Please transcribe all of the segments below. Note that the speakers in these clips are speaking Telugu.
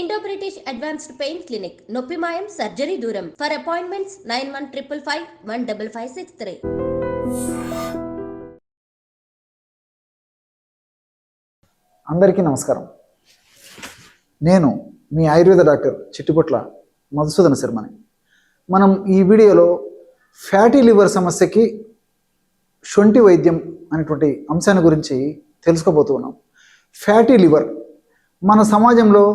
Indo British advanced pain clinic నొప్పి మాయం సర్జరీ దూరం for appointments nine one triple five one double five six three అందరికీ నమస్కారం. నేను మీ ఆయుర్వేద డాక్టర్ చిట్టుపొట్ల మధుసూదన శర్మని. మనం ఈ వీడియోలో ఫ్యాటీ లివర్ సమస్యకి షొంటి వైద్యం అనేటువంటి అంశాన్ని గురించి తెలుసుకోబోతున్నాం. ఫ్యాటీ లివర్ మన సమాజంలో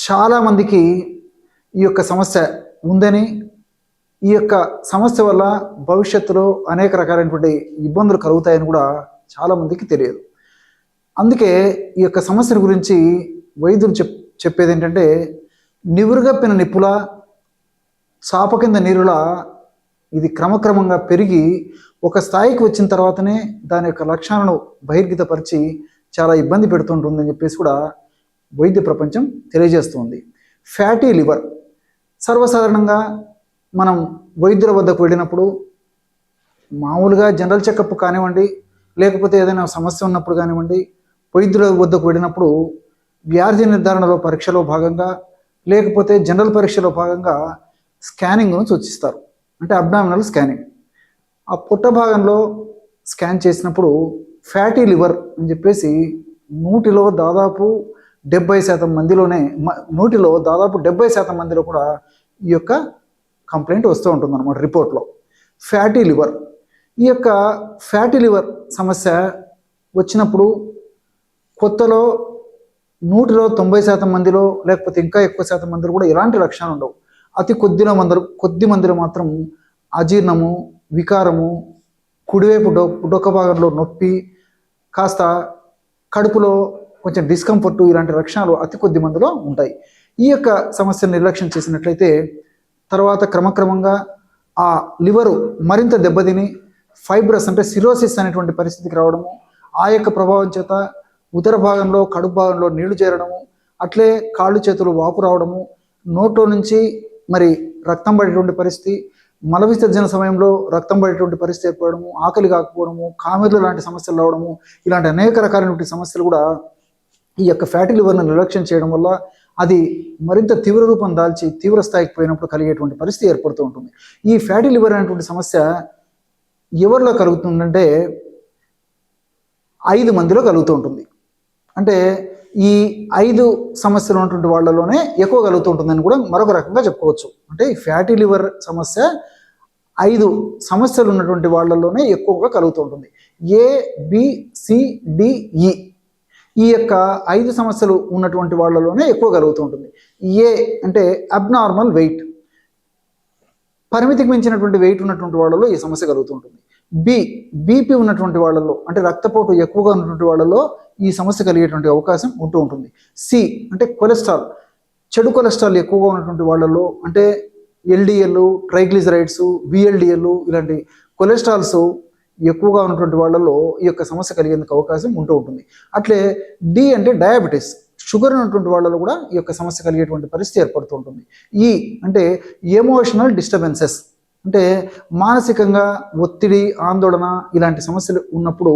చాలామందికి ఈ యొక్క సమస్య ఉందని ఈ యొక్క సమస్య వల్ల భవిష్యత్తులో అనేక రకాలైనటువంటి ఇబ్బందులు కలుగుతాయని కూడా చాలామందికి తెలియదు. అందుకే ఈ యొక్క సమస్యల గురించి వైద్యులు చెప్ చెప్పేది ఏంటంటే నివురుగప్పిన నిప్పుల చాప కింద నీరులా ఇది క్రమక్రమంగా పెరిగి ఒక స్థాయికి వచ్చిన తర్వాతనే దాని యొక్క లక్షణాలను బహిర్గతపరిచి చాలా ఇబ్బంది పెడుతుంటుందని చెప్పేసి కూడా వైద్య ప్రపంచం తెలియజేస్తుంది. Fatty liver. సర్వసాధారణంగా మనం వైద్యుల వద్దకు వెళ్ళినప్పుడు మామూలుగా జనరల్ చెకప్ కానివ్వండి లేకపోతే ఏదైనా సమస్య ఉన్నప్పుడు కానివ్వండి వైద్యుల వద్దకు వెళ్ళినప్పుడు వ్యాధి నిర్ధారణలో పరీక్షలో భాగంగా లేకపోతే జనరల్ పరీక్షలో భాగంగా స్కానింగ్ను సూచిస్తారు. అంటే అబ్డామినల్ స్కానింగ్. ఆ పుట్ట భాగంలో స్కాన్ చేసినప్పుడు ఫ్యాటీ లివర్ అని చెప్పేసి నూటిలో దాదాపు డెబ్బై శాతం మందిలోనే మ- నూటిలో దాదాపు డెబ్బై శాతం మందిలో కూడా ఈ యొక్క కంప్లైంట్ వస్తూ ఉంటుంది అనమాట రిపోర్ట్లో. Fatty liver. ఈ యొక్క ఫ్యాటీ లివర్ సమస్య వచ్చినప్పుడు కొత్తలో నూటిలో తొంభై శాతం మందిలో లేకపోతే ఇంకా ఎక్కువ శాతం మందిలో కూడా ఎలాంటి లక్షణాలు ఉండవు. అతి కొద్దిలో మందరు కొద్ది మందిలో మాత్రం అజీర్ణము వికారము కుడివైపు డొ డొక్క భాగంలో నొప్పి కాస్త కడుపులో కొంచెం డిస్కంఫర్టు ఇలాంటి లక్షణాలు అతి కొద్ది మందిలో ఉంటాయి. ఈ యొక్క సమస్యను నిర్లక్ష్యం చేసినట్లయితే తర్వాత క్రమక్రమంగా ఆ లివరు మరింత దెబ్బతిని ఫైబ్రస్ అంటే సిరోసిస్ అనేటువంటి పరిస్థితికి రావడము ఆ యొక్క ప్రభావం చేత ఉదర భాగంలో కడుపు భాగంలో నీళ్ళు చేరడము అట్లే కాళ్ళు చేతులు వాపు రావడము నోట్లో నుంచి మరి రక్తం పడేటువంటి పరిస్థితి మల విసర్జన సమయంలో రక్తం పడేటువంటి పరిస్థితి ఏర్పడము ఆకలి కాకపోవడము కామెర్లు లాంటి సమస్యలు రావడము ఇలాంటి అనేక రకాలైనటువంటి సమస్యలు కూడా ఈ యొక్క ఫ్యాటీ లివర్ను నిర్లక్ష్యం చేయడం వల్ల అది మరింత తీవ్ర రూపం దాల్చి తీవ్ర స్థాయికి పోయినప్పుడు కలిగేటువంటి పరిస్థితి ఏర్పడుతూ ఉంటుంది. ఈ ఫ్యాటీ లివర్ అనేటువంటి సమస్య ఎవరిలో కలుగుతుందంటే ఐదు మందిలో కలుగుతూ ఉంటుంది. అంటే ఈ ఐదు సమస్యలు ఉన్నటువంటి వాళ్ళలోనే ఎక్కువ కలుగుతూ ఉంటుందని కూడా మరొక రకంగా చెప్పుకోవచ్చు. అంటే ఈ ఫ్యాటీ లివర్ సమస్య ఐదు సమస్యలు ఉన్నటువంటి వాళ్ళలోనే ఎక్కువగా కలుగుతూ ఉంటుంది. ఏ బి సి ఈ యొక్క ఐదు సమస్యలు ఉన్నటువంటి వాళ్ళలోనే ఎక్కువ కలుగుతూ ఉంటుంది. ఏ అంటే అబ్నార్మల్ వెయిట్ పరిమితికి మించినటువంటి వెయిట్ ఉన్నటువంటి వాళ్ళలో ఈ సమస్య కలుగుతూ ఉంటుంది. బి బీపీ ఉన్నటువంటి వాళ్ళలో అంటే రక్తపోటు ఎక్కువగా ఉన్నటువంటి వాళ్ళలో ఈ సమస్య కలిగేటువంటి అవకాశం ఉంటూ ఉంటుంది. సి అంటే కొలెస్ట్రాల్ చెడు కొలెస్ట్రాల్ ఎక్కువగా ఉన్నటువంటి వాళ్ళలో అంటే ఎల్డిఎల్ ట్రైగ్లిజరైడ్స్ బిఎల్డిఎల్ ఇలాంటి కొలెస్ట్రాల్స్ ఎక్కువగా ఉన్నటువంటి వాళ్ళలో ఈ యొక్క సమస్య కలిగేందుకు అవకాశం ఉంటూ ఉంటుంది. అట్లే డి అంటే డయాబెటీస్. షుగర్ ఉన్నటువంటి వాళ్ళలో కూడా ఈ యొక్క సమస్య కలిగేటువంటి పరిస్థితి ఏర్పడుతూ ఉంటుంది. ఈ అంటే ఎమోషనల్ డిస్టర్బెన్సెస్ అంటే మానసికంగా ఒత్తిడి ఆందోళన ఇలాంటి సమస్యలు ఉన్నప్పుడు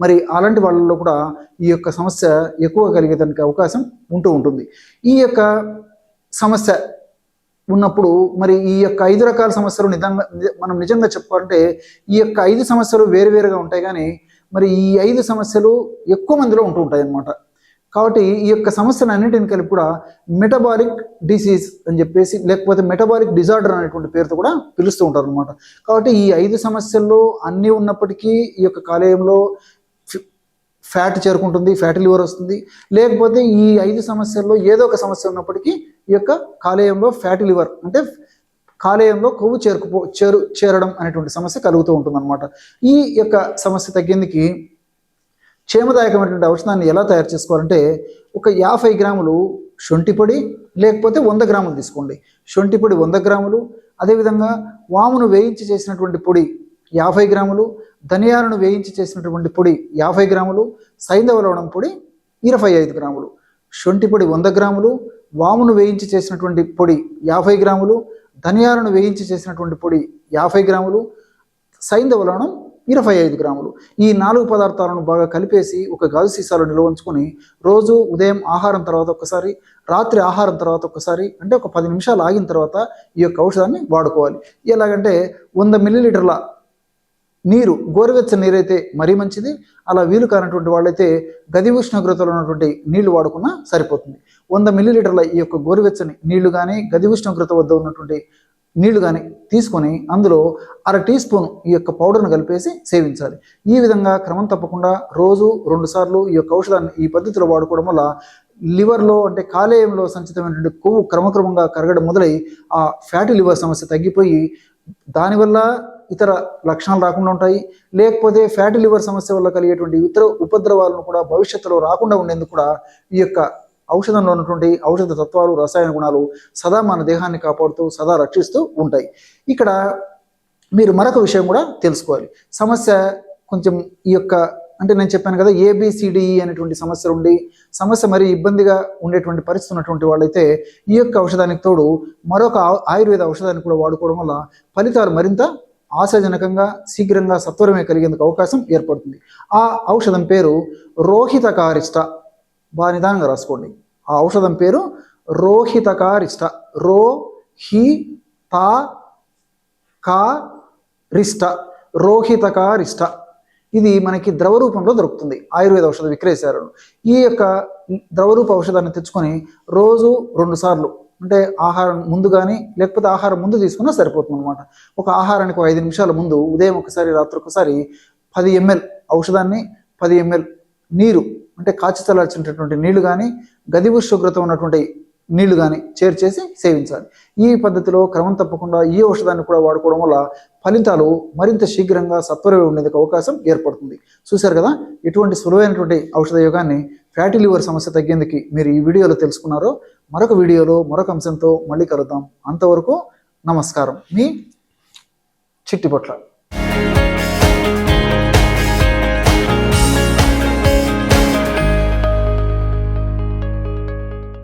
మరి అలాంటి వాళ్ళలో కూడా ఈ యొక్క సమస్య ఎక్కువ కలిగేదానికి అవకాశం ఉంటూ ఉంటుంది. ఈ యొక్క సమస్య ఉన్నప్పుడు మరి ఈ యొక్క ఐదు రకాల సమస్యలు నిజంగా మనం నిజంగా చెప్పాలంటే ఈ యొక్క ఐదు సమస్యలు వేరువేరుగా ఉంటాయి కానీ మరి ఈ ఐదు సమస్యలు ఎక్కువ మందిలో ఉంటూ ఉంటాయి అన్నమాట. కాబట్టి ఈ యొక్క సమస్యలు అన్నింటిని కలిపి కూడా మెటబాలిక్ డిసీజ్ అని చెప్పేసి లేకపోతే మెటబాలిక్ డిజార్డర్ అనేటువంటి పేరుతో కూడా పిలుస్తూ ఉంటారు అనమాట కాబట్టి ఈ ఐదు సమస్యల్లో అన్నీ ఉన్నప్పటికీ ఈ యొక్క కాలేయంలో ఫ్యాట్ చేరుకుంటుంది ఫ్యాటీ లివర్ వస్తుంది. లేకపోతే ఈ ఐదు సమస్యల్లో ఏదో ఒక సమస్య ఉన్నప్పటికీ ఈ యొక్క కాలేయంలో ఫ్యాటీ లివర్ అంటే కాలేయంలో కొవ్వు చేరుకుపో చేరు చేరడం అనేటువంటి సమస్య కలుగుతూ ఉంటుంది అనమాట ఈ యొక్క సమస్య తగ్గేందుకు క్షేమదాయకమైనటువంటి ఔషధాన్ని ఎలా తయారు చేసుకోవాలంటే ఒక యాభై గ్రాములు శొంఠిపొడి లేకపోతే వంద గ్రాములు తీసుకోండి. శొంఠిపొడి వంద గ్రాములు అదేవిధంగా వామును వేయించి చేసినటువంటి పొడి యాభై గ్రాములు ధనియాలను వేయించి చేసినటువంటి పొడి యాభై గ్రాములు సైంధవ లవణం పొడి ఇరవై ఐదు గ్రాములు శొంఠిపొడి వంద గ్రాములు వామును వేయించి చేసినటువంటి పొడి యాభై గ్రాములు ధనియాలను వేయించి చేసినటువంటి పొడి యాభై గ్రాములు సైంధవలనం ఇరవై ఐదు గ్రాములు. ఈ నాలుగు పదార్థాలను బాగా కలిపేసి ఒక గాజు సీసాలో నిల్వ ఉంచుకొని రోజు ఉదయం ఆహారం తర్వాత ఒకసారి రాత్రి ఆహారం తర్వాత ఒకసారి అంటే ఒక పది నిమిషాలు ఆగిన తర్వాత ఈ యొక్క ఔషధాన్ని వాడుకోవాలి. ఎలాగంటే వంద మిల్లీలీటర్ల నీరు గోరువెచ్చని నీరైతే మరీ మంచిది అలా వీలు కానటువంటి వాళ్ళైతే గది ఉష్ణోగ్రతలో ఉన్నటువంటి నీళ్ళు వాడుకున్నా సరిపోతుంది. వంద మిల్లీలీటర్ల ఈ యొక్క గోరువెచ్చని నీళ్ళు కానీ గది ఉష్ణోగ్రత వద్ద ఉన్నటువంటి నీళ్ళు కానీ తీసుకొని అందులో అర టీ స్పూన్ ఈ యొక్క పౌడర్ను కలిపేసి సేవించాలి. ఈ విధంగా క్రమం తప్పకుండా రోజు రెండు సార్లు ఈ యొక్క ఔషధాన్ని ఈ పద్ధతిలో వాడుకోవడం వల్ల లివర్లో అంటే కాలేయంలో సంచితమైనటువంటి కొవ్వు క్రమక్రమంగా కరగడం మొదలై ఆ ఫ్యాటీ లివర్ సమస్య తగ్గిపోయి దానివల్ల ఇతర లక్షణాలు రాకుండా ఉంటాయి. లేకపోతే ఫ్యాటీ లివర్ సమస్య వల్ల కలిగేటువంటి ఇతర ఉపద్రవాలను కూడా భవిష్యత్తులో రాకుండా ఉండేందుకు కూడా ఈ యొక్క ఔషధంలో ఉన్నటువంటి ఔషధ తత్వాలు రసాయన గుణాలు సదా మన దేహాన్ని కాపాడుతూ సదా రక్షిస్తూ ఉంటాయి. ఇక్కడ మీరు మరొక విషయం కూడా తెలుసుకోవాలి. సమస్య కొంచెం ఈ యొక్క అంటే నేను చెప్పాను కదా ఏబిసిడిఈ అనేటువంటి సమస్య ఉండి సమస్య మరి ఇబ్బందిగా ఉండేటువంటి పరిస్థితి ఉన్నటువంటి వాళ్ళైతే ఈ యొక్క ఔషధానికి తోడు మరొక ఆ- ఆయుర్వేద ఔషధాన్ని కూడా వాడుకోవడం వల్ల ఫలితాలు మరింత ఆశాజనకంగా శీఘ్రంగా సత్వరమే కలిగేందుకు అవకాశం ఏర్పడుతుంది. ఆ ఔషధం పేరు రోహితకారిష్ట. బాగా నిదానంగా రాసుకోండి. ఆ ఔషధం పేరు రోహితకారిష్ట. రో హి తా కా రిష్ట రోహితకారిష్ట. ఇది మనకి ద్రవ రూపంలో దొరుకుతుంది. ఆయుర్వేద ఔషధ విక్రయశాలలో ఈ యొక్క ద్రవరూప ఔషధాన్ని తెచ్చుకొని రోజు రెండు సార్లు అంటే ఆహారం ముందు కానీ లేకపోతే ఆహారం ముందు తీసుకున్నా సరిపోతుంది అనమాట ఒక ఆహారానికి ఒక ఐదు నిమిషాల ముందు ఉదయం ఒకసారి రాత్రి ఒకసారి పది ఎంఎల్ ఔషధాన్ని పది ఎంఎల్ నీరు అంటే కాచి చల్లార్చినటువంటి నీళ్ళు కానీ గది ఉష్ణోగ్రత ఉన్నటువంటి నీళ్ళు కానీ చేర్చేసి సేవించాలి. ఈ పద్ధతిలో క్రమం తప్పకుండా ఈ ఔషధాన్ని కూడా వాడుకోవడం వల్ల ఫలితాలు మరింత శీఘ్రంగా సత్వరమే ఉండేందుకు అవకాశం ఏర్పడుతుంది. చూశారు కదా? ఇటువంటి సులువైనటువంటి ఔషధ యోగాన్ని ఫ్యాటీ లివర్ సమస్య తగ్గేందుకు మీరు ఈ వీడియోలో తెలుసుకున్నారో మరొక వీడియోలో మరొక అంశంతో మళ్ళీ కలుద్దాం. అంతవరకు నమస్కారం. మీ చిట్టిపట్ల